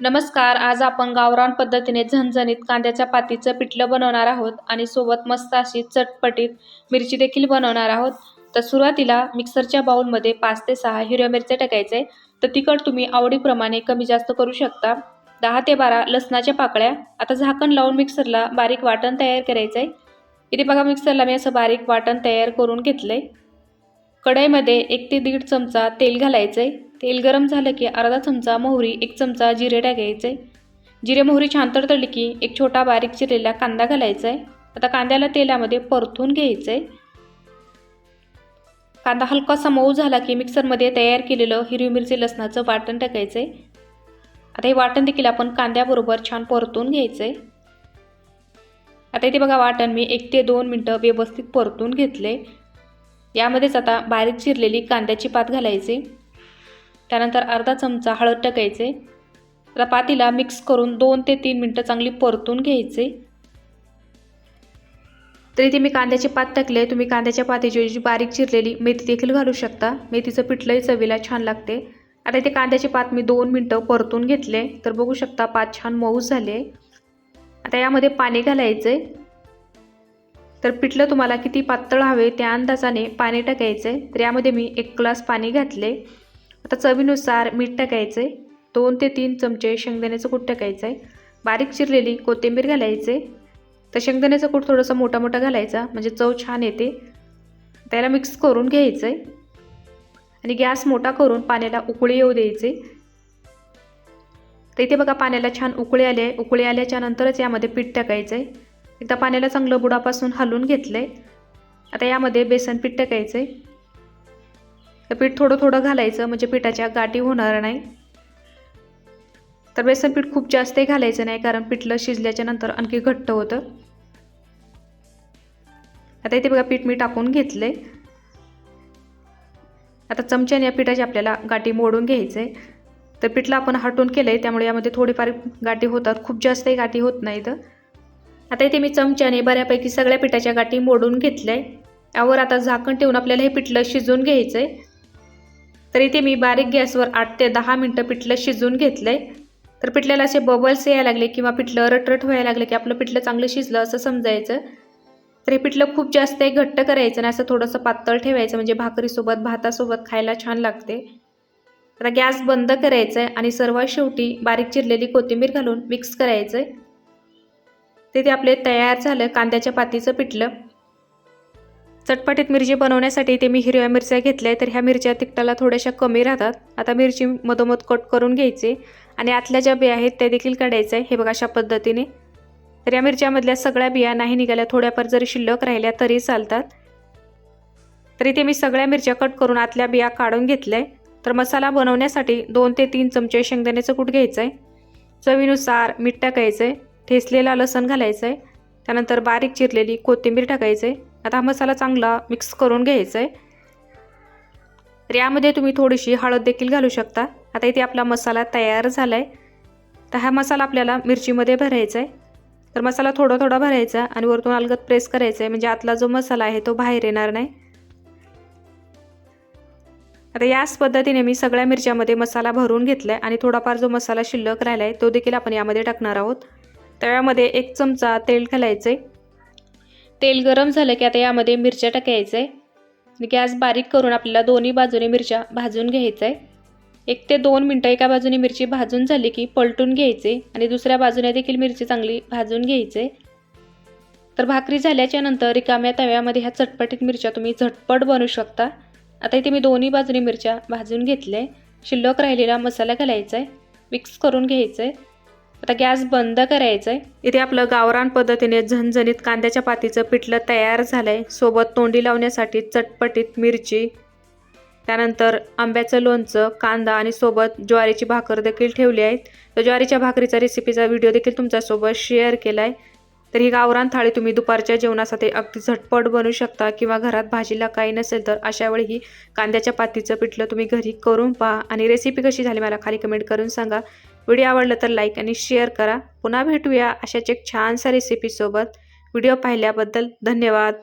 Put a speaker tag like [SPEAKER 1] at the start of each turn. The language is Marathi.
[SPEAKER 1] नमस्कार आज आपण गावरान पद्धतीने झणझणीत कांद्याच्या पातीचं पिठलं बनवणार आहोत आणि सोबत मस्त अशी चटपटीत मिरची देखील बनवणार आहोत. तर सुरुवातीला मिक्सरच्या बाउलमध्ये पाच ते सहा हिरव्या मिरच्या टाकायचे. तर तिखट तुम्ही आवडीप्रमाणे कमी जास्त करू शकता. दहा ते बारा लसणाच्या पाकळ्या. आता झाकण लावून मिक्सरला बारीक वाटण तयार करायचं आहे इथे बघा मिक्सरला मी असं बारीक वाटण तयार करून घेतलं आहे कढईमध्ये एक ते दीड चमचा तेल घालायचं आहे तेल गरम झालं की अर्धा चमचा मोहरी एक चमचा जिरे टाकायचे. जिरे मोहरी छान तडतडली की एक छोटा बारीक चिरलेला कांदा घालायचा आहे आता कांद्याला तेलामध्ये परतून घ्यायचं आहे कांदा हलकासा मऊ झाला की मिक्सरमध्ये तयार केलेलं हिरवी मिरची लसणाचं वाटण टाकायचं आहे आता हे वाटण देखील आपण कांद्याबरोबर छान परतून घ्यायचं आहे आता इथे बघा वाटण मी एक ते दोन मिनटं व्यवस्थित परतून घेतले यामध्येच आता बारीक चिरलेली कांद्याची पात घालायची. त्यानंतर अर्धा चमचा हळद टाकायचे. आता पातीला मिक्स करून दोन ते तीन मिनटं चांगली परतून घ्यायचे. तरी इथे मी कांद्याचे पात टाकले. तुम्ही कांद्याच्या पातीची जी बारीक चिरलेली मेथी देखील घालू शकता. मेथीचं पिठलंही चवीला छान लागते. आता इथे कांद्याचे पात मी दोन मिनटं परतून घेतले. तर बघू शकता पात छान मऊ झाले. आता यामध्ये पाणी घालायचे. तर पिठलं तुम्हाला किती पातळ हवे त्या अंदाजाने पाणी टाकायचं. आहे तर यामध्ये मी एक ग्लास पाणी घातले. आता चवीनुसार मीठ टाकायचं. आहे दोन ते तीन चमचे शेंगदाण्याचं कूट टाकायचं आहे बारीक चिरलेली कोथिंबीर घालायचे. तर शेंगदाण्याचं कूट थोडंसं मोठा मोठा घालायचा म्हणजे चव छान येते. त्याला मिक्स करून घ्यायचं आहे आणि गॅस मोठा करून पाण्याला उकळी येऊ द्यायचे. तर इथे बघा पाण्याला छान उकळी आले उकळी आल्याच्या नंतरच यामध्ये पीठ टाकायचं आहे एकदा पाण्याला चांगलं बुडापासून हलवून घेतलं आहे आता यामध्ये बेसन पीठ टाकायचं आहे तर पीठ थोडं थोडं घालायचं म्हणजे पिठाच्या गाठी होणार नाही. तर बेसन पीठ खूप जास्तही घालायचं नाही कारण पिठलं शिजल्याच्या नंतर आणखी घट्ट होतं. आता इथे बघा पीठ मी टाकून घेतले आता चमच्याने या पिठाची आपल्याला गाठी मोडून घ्यायचं आहे तर पिठलं आपण हटून केलं आहे त्यामुळे यामध्ये थोडीफार गाठी होतात. खूप जास्तही गाठी होत नाहीत. आता इथे मी चमच्याने बऱ्यापैकी सगळ्या पिठाच्या गाठी मोडून घेतल्या आहे. यावर आता झाकण ठेवून आपल्याला हे पिठलं शिजवून घ्यायचं आहे. तर इथे मी बारीक गॅसवर आठ ते दहा मिनटं पिठलं शिजवून घेतलं आहे. तर पिठल्याला असे बबल्स यायला लागले किंवा पिठलं रटरट व्हायला लागले की आपलं पिठलं चांगलं शिजलं असं समजायचं. तर हे पिठलं खूप जास्त घट्ट करायचं आणि असं थोडंसं पातळ ठेवायचं म्हणजे भाकरीसोबत भातासोबत खायला छान लागते. आता गॅस बंद करायचं आहे आणि सर्वात शेवटी बारीक चिरलेली कोथिंबीर घालून मिक्स करायचं आहे. ते आपले तयार झालं कांद्याच्या पातीचं पिठलं. चटपटीत मिरची बनवण्यासाठी इथे मी हिरव्या मिरच्या घेतल्या तर ह्या मिरच्या तिखटाला थोड्याशा कमी राहतात. आता मिरची मधोमध कट करून घ्यायचे आणि आतल्या ज्या बिया आहेत त्या देखील काढायचं आहे हे बघा अशा पद्धतीने. तर या मिरच्यामधल्या सगळ्या बिया नाही निघाल्या. थोड्याफार जरी शिल्लक राहिल्या तरी चालतात. तर इथे मी सगळ्या मिरच्या कट करून आतल्या बिया काढून घेतल्या तर मसाला बनवण्यासाठी दोन ते तीन चमचे शेंगदाण्याचं कूट घ्यायचं आहे चवीनुसार मीठ टाकायचं आहे ठेसलेला लसण घालायचं आहे त्यानंतर बारीक चिरलेली कोथिंबीर टाकायचं आहे आता हा मसाला चांगला मिक्स करून घ्यायचा आहे तर यामध्ये तुम्ही थोडीशी हळद देखील घालू शकता. आता इथे आपला मसाला तयार झाला आहे तर हा मसाला आपल्याला मिरचीमध्ये भरायचा आहे तर मसाला थोडा थोडा भरायचा आणि वरतून अलगत प्रेस करायचा आहे म्हणजे आतला जो मसाला आहे तो बाहेर येणार नाही. आता याच पद्धतीने मी सगळ्या मिरच्यामध्ये मसाला भरून घेतला आहे आणि थोडाफार जो मसाला शिल्लक राहिला आहे तो देखील आपण यामध्ये टाकणार आहोत. तव्यामध्ये एक चमचा तेल घालायचं. आहे तेल गरम झालं की आता यामध्ये मिरच्या टाकायचं. आहे गॅस बारीक करून आपल्याला दोन्ही बाजूने मिरच्या भाजून घ्यायचं. आहे एक ते दोन मिनटं एका बाजूने मिरची भाजून झाली की पलटून घ्यायचे आणि दुसऱ्या बाजूने देखील मिरची चांगली भाजून घ्यायचे. तर भाकरी झाल्याच्यानंतर रिकाम्या तव्यामध्ये ह्या चटपटीत मिरच्या तुम्ही झटपट बनवू शकता. आता इथे मी दोन्ही बाजूने मिरच्या भाजून घेतल्या. शिल्लक राहिलेला मसाला घालायचा आहे. मिक्स करून घ्यायचं आहे. आता गॅस बंद करायचं आहे इथे आपलं गावरान पद्धतीने झणझणीत कांद्याच्या पातीचं पिठलं तयार झालं आहे सोबत तोंडी लावण्यासाठी चटपटीत मिरची त्यानंतर आंब्याचं लोणचं कांदा आणि सोबत ज्वारीची भाकर देखील ठेवली आहेत. तर ज्वारीच्या भाकरीचा रेसिपीचा व्हिडिओ देखील तुमच्यासोबत शेअर केला आहे तर ही गावरान थाळी तुम्ही दुपारच्या जेवणासाठी अगदी झटपट बनवू शकता किंवा घरात भाजीला काही नसेल तर अशा वेळी ही कांद्याच्या पातीचं पिठलं तुम्ही घरी करून पहा. आणि रेसिपी कशी झाली मला खाली कमेंट करून सांगा. व्हिडिओ आवडला तर लाईक आणि शेअर करा. पुन्हा भेटूया अशाच एक छानसा रेसिपीसोबत व्हिडिओ पाहिल्याबद्दल धन्यवाद.